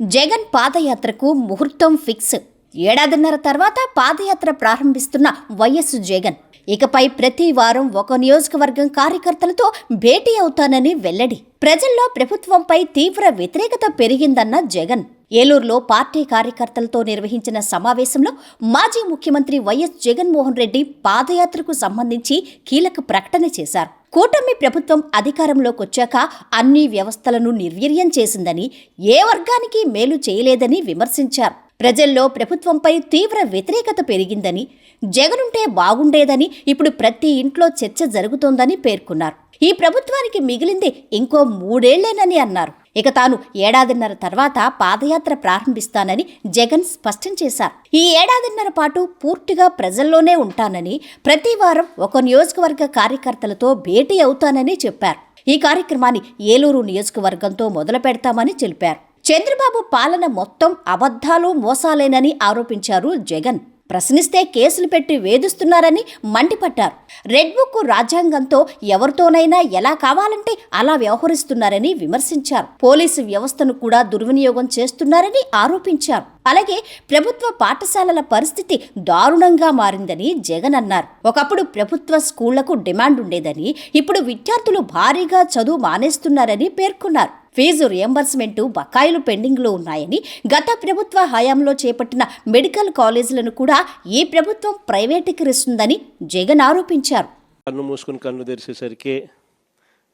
జగన్ పాదయాత్రకు ముహూర్తం ఫిక్స్. ఏడాదిన్నర తర్వాత పాదయాత్ర ప్రారంభిస్తున్న వైఎస్ జగన్. ఇకపై ప్రతి వారం ఒక నియోజకవర్గం కార్యకర్తలతో భేటీ అవుతానని వెల్లడి. ప్రజల్లో ప్రభుత్వంపై తీవ్ర వ్యతిరేకత పెరిగిందన్న జగన్. ఏలూరులో పార్టీ కార్యకర్తలతో నిర్వహించిన సమావేశంలో మాజీ ముఖ్యమంత్రి వైఎస్ జగన్మోహన్ రెడ్డి పాదయాత్రకు సంబంధించి కీలక ప్రకటన చేశారు. కూటమి ప్రభుత్వం అధికారంలోకి వచ్చాక అన్ని వ్యవస్థలను నిర్వీర్యం చేసిందని ఏ వర్గానికి మేలు చేయలేదని విమర్శించారు. ప్రజల్లో ప్రభుత్వంపై తీవ్ర వ్యతిరేకత పెరిగిందని జగనుంటే బాగుండేదని ఇప్పుడు ప్రతి ఇంట్లో చర్చ జరుగుతోందని పేర్కొన్నారు. ఈ ప్రభుత్వానికి మిగిలింది ఇంకో మూడేళ్ళేనని అన్నారు. ఇక తాను ఏడాదిన్నర తర్వాత పాదయాత్ర ప్రారంభిస్తానని జగన్ స్పష్టం చేశారు. ఈ ఏడాదిన్నర పాటు పూర్తిగా ప్రజల్లోనే ఉంటానని ప్రతి వారం ఒక నియోజకవర్గ కార్యకర్తలతో భేటీ అవుతానని చెప్పారు. ఈ కార్యక్రమాన్ని ఏలూరు నియోజకవర్గంతో మొదలు పెడతామని తెలిపారు. చంద్రబాబు పాలన మొత్తం అబద్ధాలు మోసాలేనని ఆరోపించారు జగన్. ప్రశ్నిస్తే కేసులు పెట్టి వేధిస్తున్నారని మండిపడ్డారు. రెడ్ బుక్ రాజ్యాంగంతో ఎవరితోనైనా ఎలా కావాలంటే అలా వ్యవహరిస్తున్నారని విమర్శించారు. పోలీసు వ్యవస్థను కూడా దుర్వినియోగం చేస్తున్నారని ఆరోపించారు. అలాగే ప్రభుత్వ పాఠశాలల పరిస్థితి దారుణంగా మారిందని జగన్ అన్నారు. ఒకప్పుడు ప్రభుత్వ స్కూళ్ళకు డిమాండ్ ఉండేదని ఇప్పుడు విద్యార్థులు భారీగా చదువు మానేస్తున్నారని పేర్కొన్నారు. ఫీజు రియంబర్స్మెంటు బకాయిలు పెండింగ్లో ఉన్నాయని గత ప్రభుత్వ హయాంలో చేపట్టిన మెడికల్ కాలేజీలను కూడా ఈ ప్రభుత్వం ప్రైవేటీకరిస్తుందని జగన్ ఆరోపించారు. కన్ను మూసుకుని కన్ను తెరిచేసరికి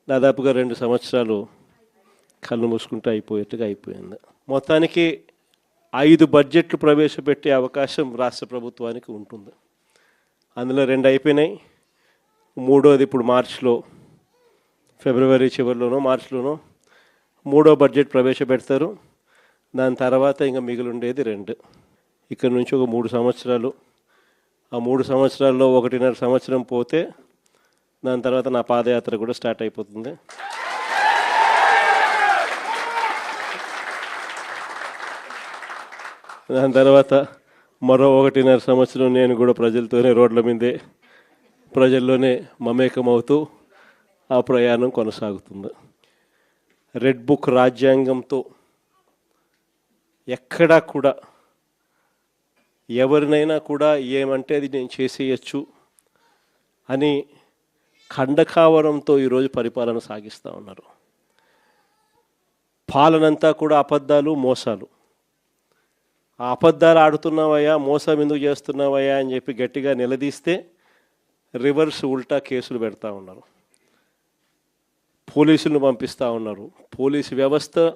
దాదాపుగా రెండు సంవత్సరాలు కన్ను మూసుకుంటూ అయిపోయేట్టుగా అయిపోయింది. మొత్తానికి ఐదు బడ్జెట్లు ప్రవేశపెట్టే అవకాశం రాష్ట్ర ప్రభుత్వానికి ఉంటుంది. అందులో రెండు అయిపోయినాయి. మూడోది ఇప్పుడు మార్చిలో ఫిబ్రవరి చివరిలోనో మార్చిలోనో మూడో బడ్జెట్ ప్రవేశపెడతారు. దాని తర్వాత ఇంకా మిగిలి ఉండేది రెండు. ఇక్కడ నుంచి ఒక మూడు సంవత్సరాలు. ఆ మూడు సంవత్సరాల్లో ఒకటిన్నర సంవత్సరం పోతే దాని తర్వాత నా పాదయాత్ర కూడా స్టార్ట్ అయిపోతుంది. దాని తర్వాత మరో ఒకటిన్నర సంవత్సరం నేను కూడా ప్రజలతోనే రోడ్ల మీదే ప్రజల్లోనే మమేకమవుతూ ఆ ప్రయాణం కొనసాగుతుంది. రెడ్ బుక్ రాజ్యాంగంతో ఎక్కడా కూడా ఎవరినైనా కూడా ఏమంటే అది నేను చేసేయచ్చు అని ఖండకావరంతో ఈరోజు పరిపాలన సాగిస్తూ ఉన్నారు. పాలనంతా కూడా అబద్ధాలు మోసాలు. ఆ అబద్ధాలు ఆడుతున్నావయ్యా మోసం ఎందుకు చేస్తున్నావయ్యా అని చెప్పి గట్టిగా నిలదీస్తే రివర్స్ ఉల్టా కేసులు పెడతా ఉన్నారు. పోలీసులను పంపిస్తూ ఉన్నారు. పోలీసు వ్యవస్థ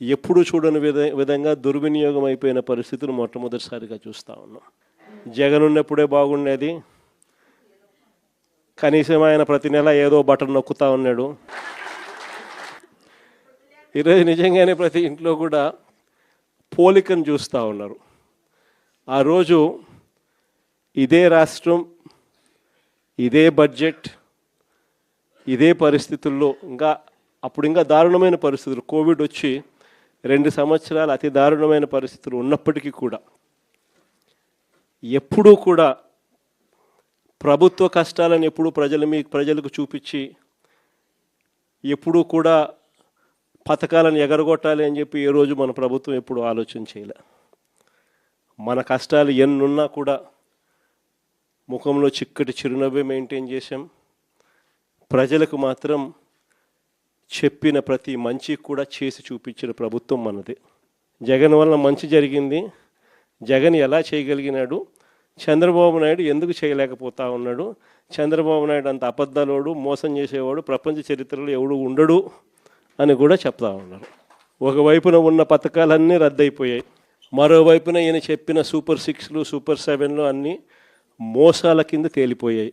ఎప్పుడు చూడని విధ విధంగా దుర్వినియోగం అయిపోయిన పరిస్థితులు మొట్టమొదటిసారిగా చూస్తూ ఉన్నాం. జగన్ ఉన్నప్పుడే బాగుండేది. కనీసం ఆయన ప్రతి నెల ఏదో బటన్ నొక్కుతూ ఉన్నాడు. ఈరోజు నిజంగానే ప్రతి ఇంట్లో కూడా పోలికను చూస్తూ ఉన్నారు. ఆ రోజు ఇదే రాష్ట్రం ఇదే బడ్జెట్ ఇదే పరిస్థితుల్లో ఇంకా అప్పుడు ఇంకా దారుణమైన పరిస్థితులు. కోవిడ్ వచ్చి రెండు సంవత్సరాలు అతి దారుణమైన పరిస్థితులు ఉన్నప్పటికీ కూడా ఎప్పుడూ కూడా ప్రభుత్వ కష్టాలను ఎప్పుడూ ప్రజల మీ ప్రజలకు చూపించి ఎప్పుడూ కూడా పథకాలను ఎగరగొట్టాలి అని చెప్పి ఏ రోజు మన ప్రభుత్వం ఎప్పుడు ఆలోచన చేయలే. మన కష్టాలు ఎన్నున్నా కూడా ముఖంలో చిక్కటి చిరునవ్వే మెయింటైన్ చేశాం. ప్రజలకు మాత్రం చెప్పిన ప్రతి మంచి కూడా చేసి చూపించిన ప్రభుత్వం మనది. జగన్ వల్ల మంచి జరిగింది. జగన్ ఎలా చేయగలిగినాడు? చంద్రబాబు నాయుడు ఎందుకు చేయలేకపోతా ఉన్నాడు? చంద్రబాబు నాయుడు అంత అబద్ధాలోడు మోసం చేసేవాడు ప్రపంచ చరిత్రలో ఎవడు ఉండడు అని కూడా చెప్తా ఉన్నారు. ఒకవైపున ఉన్న పథకాలన్నీ రద్దయిపోయాయి. మరోవైపున ఈయన చెప్పిన సూపర్ సిక్స్లు సూపర్ సెవెన్లు అన్నీ మోసాల కింద తేలిపోయాయి.